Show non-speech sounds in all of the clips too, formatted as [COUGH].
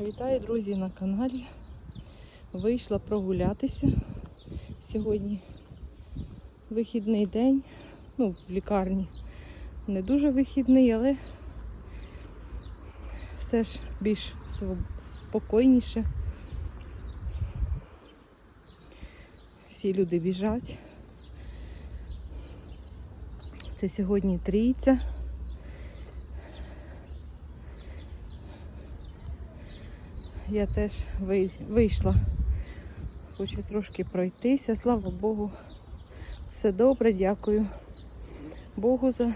Вітаю, друзі, на каналі. Вийшла прогулятися. Сьогодні вихідний день. Ну, в лікарні не дуже вихідний, але все ж більш спокійніше. Всі люди біжать. Це сьогодні трійця. Я теж вийшла. Хочу трошки пройтися. Слава Богу. Все добре, дякую Богу за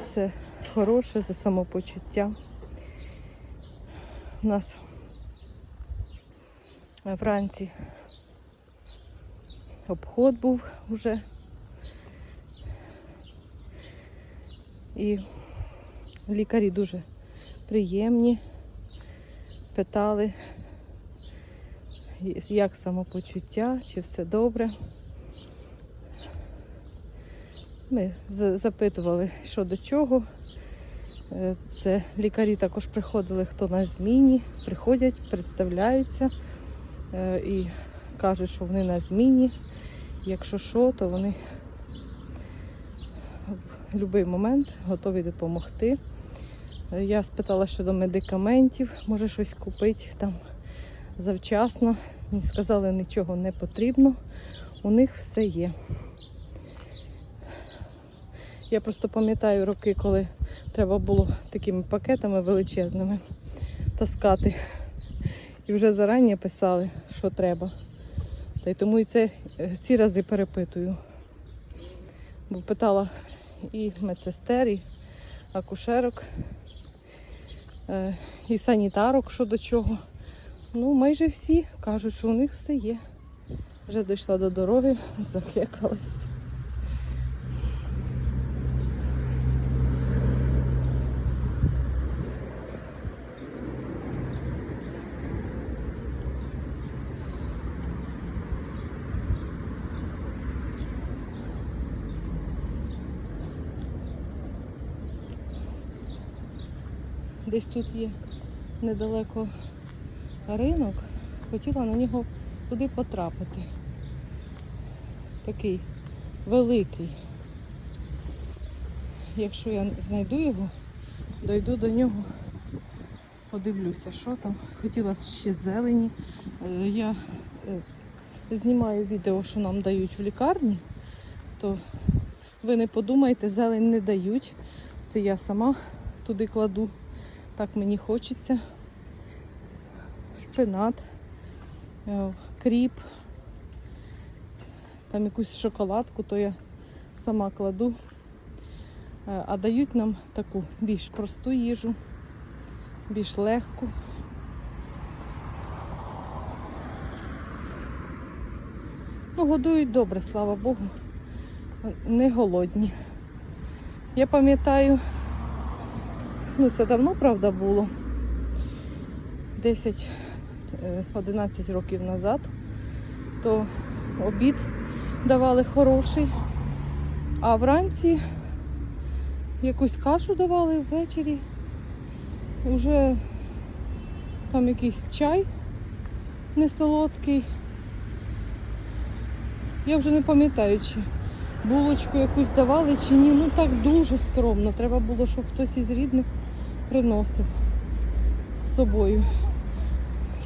все хороше, за самопочуття. У нас вранці обход був вже. І лікарі дуже приємні питали, як самопочуття, чи все добре. Ми запитували, що до чого. Е, Це лікарі також приходили, хто на зміні, приходять, представляються е, і кажуть, що вони на зміні. Якщо що, то вони в будь-який момент готові допомогти. Я спитала щодо медикаментів, може щось купити там завчасно. Мені сказали, нічого не потрібно, у них все є. Я просто пам'ятаю роки, коли треба було такими пакетами величезними таскати. І вже зарані писали, що треба. Та й тому і це ці рази перепитую. Бо питала і медсестер, і акушерок, і санітарок, що до чого. Ну, майже всі кажуть, що у них все є. Вже дійшла до дороги, [LAUGHS] захекалась. Десь тут є недалеко ринок. Хотіла на нього туди потрапити. Такий великий. Якщо я знайду його, дойду до нього, подивлюся, що там. Хотіла ще зелені. Е, Я е, знімаю відео, що нам дають в лікарні, то ви не подумайте, зелень не дають. Це я сама туди кладу. Так мені хочеться. Шпинат, е, кріп, там якусь шоколадку, то я сама кладу. Е, А дають нам таку більш просту їжу, більш легку. Ну, годують добре, слава Богу. Не голодні. Я пам'ятаю, ну це давно, правда, було. 10-11 років назад, то обід давали хороший, а вранці якусь кашу давали ввечері. Вже там якийсь чай несолодкий. Я вже не пам'ятаю, чи булочку якусь давали чи ні. Ну так дуже скромно. Треба було, щоб хтось із рідних приносив з собою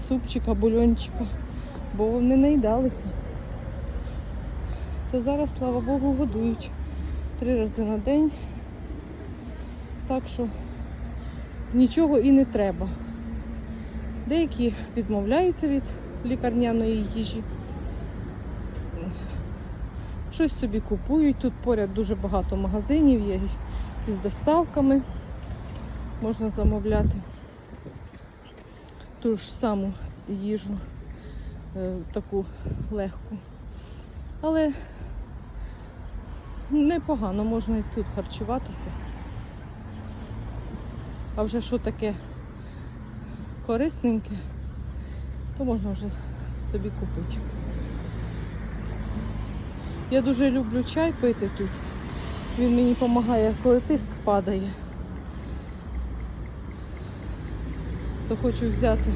супчика, бульончика, бо вони наїдалися. То зараз, слава Богу, годують три рази на день. Так що нічого і не треба. Деякі відмовляються від лікарняної їжі. Щось собі купують. Тут поряд дуже багато магазинів є із доставками. Можна замовляти ту ж саму їжу, е, таку легку. Але непогано можна і тут харчуватися. А вже що таке корисненьке, то можна вже собі купити. Я дуже люблю чай пити тут. Він мені допомагає, коли тиск падає. То хочу взяти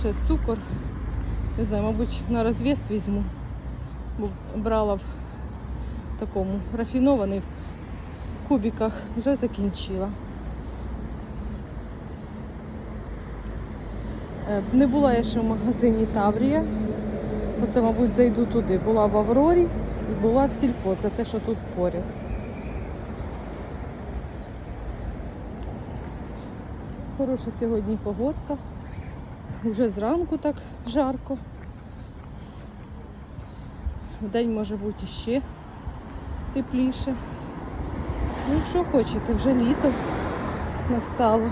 ще цукор. Не знаю, мабуть, на розвес візьму. Бо брала в такому рафінований в кубиках, вже закінчила. Е, Не була я ще в магазині Таврія. Оце, мабуть, зайду туди. Була в Аврорі і була в Сільпо. Це те, що тут поряд. Хороша сьогодні погодка. Вже зранку так жарко. Вдень може бути ще тепліше. Ну, що хочете, вже літо настало.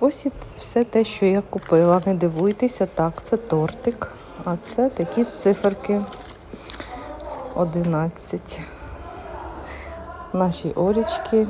Ось і все те, що я купила. Не дивуйтеся, так, це тортик, а це такі циферки. 11. Наші орічки